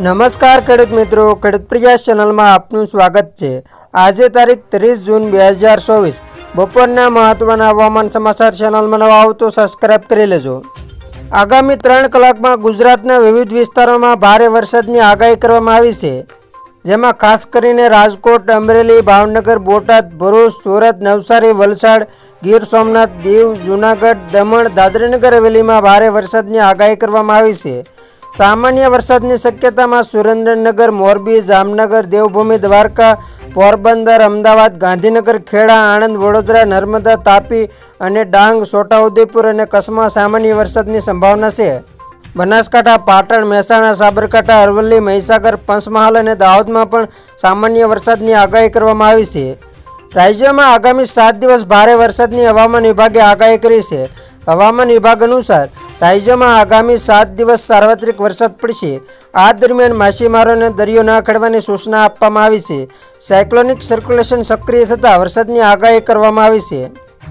નમસ્કાર ખેડૂત મિત્રો, ખેડૂત પ્રયાસ ચેનલમાં આપનું સ્વાગત છે. આજે તારીખ ત્રીસ જૂન બે હજાર ચોવીસ. બપોરના મહત્વના હવામાન સમાચાર ચેનલમાં નવા આવો તો સબસ્ક્રાઇબ કરી લેજો. આગામી ત્રણ કલાકમાં ગુજરાતના વિવિધ વિસ્તારોમાં ભારે વરસાદની આગાહી કરવામાં આવી છે. જેમાં ખાસ કરીને રાજકોટ, અમરેલી, ભાવનગર, બોટાદ, ભરૂચ, સુરત, નવસારી, વલસાડ, ગીર સોમનાથ, દીવ, જૂનાગઢ, દમણ દાદરીનગર હવેલીમાં ભારે વરસાદની આગાહી કરવામાં આવી છે. સામાન્ય વરસાદની શક્યતામાં સુરેન્દ્રનગર, મોરબી, જામનગર, દેવભૂમિ, દ્વારકા, પોરબંદર, અમદાવાદ, ગાંધીનગર, ખેડા, આણંદ, વડોદરા, નર્મદા, તાપી અને ડાંગ, છોટાઉદેપુર અને કચ્છમાં સામાન્ય વરસાદની સંભાવના છે. બનાસકાંઠા, પાટણ, મહેસાણા, સાબરકાંઠા, અરવલ્લી, મહીસાગર, પંચમહાલ અને દાહોદમાં પણ સામાન્ય વરસાદની આગાહી કરવામાં આવી છે. રાજ્યમાં આગામી સાત દિવસ ભારે વરસાદની હવામાન વિભાગે આગાહી કરી છે. હવામાન વિભાગ અનુસાર રાજ્યમાં આગામી સાત દિવસ સાર્વત્રિક વરસાદ પડશે. આ દરમિયાન માછીમારોને દરિયો ન ખેડવાની સૂચના આપવામાં આવી છે. સાયક્લોનિક સર્ક્યુલેશન સક્રિય થતાં વરસાદની આગાહી કરવામાં આવી છે.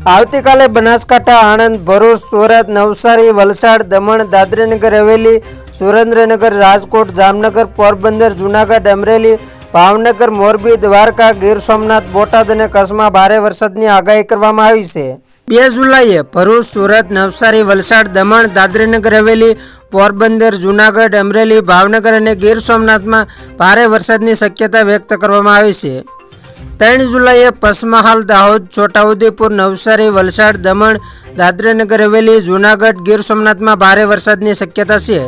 આવતીકાલે બનાસકાંઠા, આણંદ, ભરૂચ, સુરત, નવસારી, વલસાડ, દમણ દાદરીનગર હવેલી, સુરેન્દ્રનગર, રાજકોટ, જામનગર, પોરબંદર, જૂનાગઢ, અમરેલી ભાવનગર, મોરબી, દ્વારકા, ગીર સોમનાથ, બોટાદ અને કચ્છમાં ભારે વરસાદની આગાહી કરવામાં આવી છે. બે જુલાઈએ ભરૂચ, સુરત, નવસારી, વલસાડ, દમણ, દાદરીનગર હવેલી, પોરબંદર, જૂનાગઢ, અમરેલી, ભાવનગર અને ગીર સોમનાથમાં ભારે વરસાદની શક્યતા વ્યક્ત કરવામાં આવી છે. ત્રણ જુલાઈએ પંચમહાલ દાહોદ, છોટાઉદેપુર, નવસારી, વલસાડ, દમણ, દાદરીનગર હવેલી, જૂનાગઢ, ગીર સોમનાથમાં ભારે વરસાદની શક્યતા છે.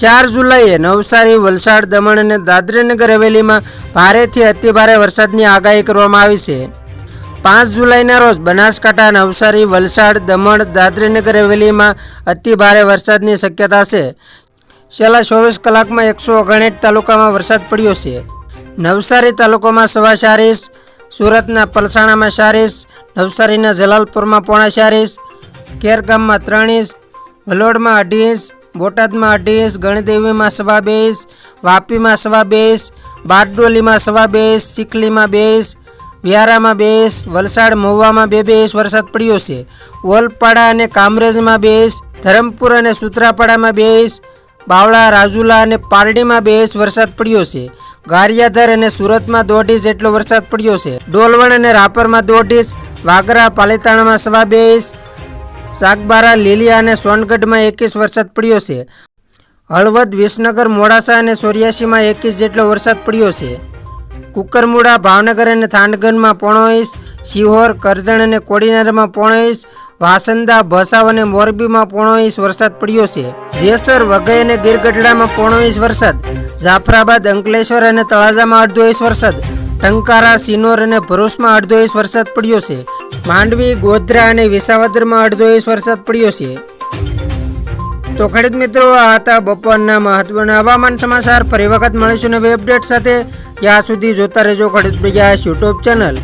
ચાર જુલાઈએ નવસારી, વલસાડ, દમણ અને દાદરાનગર હવેલીમાં ભારેથી અતિભારે વરસાદની આગાહી કરવામાં આવી છે. પાંચ જુલાઈના રોજ બનાસકાંઠા, નવસારી, વલસાડ, દમણ, દાદરાનગર હવેલીમાં અતિ ભારે વરસાદની શક્યતા છે. છેલ્લા ચોવીસ કલાકમાં એકસો ઓગણેઠ તાલુકામાં વરસાદ પડ્યો છે. નવસારી તાલુકામાં સવા ચારીસ સુરતના પલસાણામાં ચારીસ નવસારીના જલાલપુરમાં પોણા ચારીસ કેરગામમાં ત્રણ ઇંચ વલોડમાં અઢી ઇંચ બોટાદમાં અઢીસ, ગણદેવીમાં સવા બેસ વાપીમાં સવા બેસ બારડોલીમાં સવા બેસ ચીખલીમાં બેસ, વ્યારામાં બેસ, વલસાડ મહુવામાં બે બેસ વરસાદ પડ્યો છે. ઓલપાડા અને કામરેજમાં બેસ, ધરમપુર અને સુત્રાપાડામાં બેસ, બાવળા, રાજુલા અને પારડીમાં બેસ વરસાદ પડ્યો છે. ગારિયાધર અને સુરતમાં દોઢ ઇંચ જેટલો વરસાદ પડ્યો છે. ડોલવણ અને રાપરમાં દોઢ ઇંચ વાગરા પાલીતાણામાં સવા બે ઇંચ સાગબારા, લીલિયા અને સોનગઢમાં એકવીસ વરસાદ પડ્યો છે. હળવદ, વિસનગર, મોડાસા અને સોર્યાસીમાં એકવીસ જેટલો વરસાદ પડ્યો છે. કુકરમુડા, ભાવનગર અને થાનગઢમાં પોણો શિહોર, કરજણ અને કોડીનારમાં પોણો ઇંચ વાસંદા, ભસાવ અને મોરબીમાં પોણો વરસાદ પડ્યો છે. જેસર, વઘઈ અને ગીરગઢડામાં પોણો ઇંચ વરસાદ. જાફરાબાદ, અંકલેશ્વર અને તળાજામાં અડધો ઇંચ વરસાદ. ટંકારા, સિનોર અને ભરૂચમાં અડધો ઇંચ વરસાદ પડ્યો છે. માંડવી, ગોધરા અને વિસાવદરમાં અડધો ઇંચ વરસાદ પડ્યો છે. તો ખેડૂત મિત્રો, આ હતા બપોરના મહત્વના હવામાન સમાચાર. ફરી વખત મળીશું નવી અપડેટ સાથે. ત્યાં સુધી જોતા રહેજો ખેડૂત પ્રજા યુટ્યુબ ચેનલ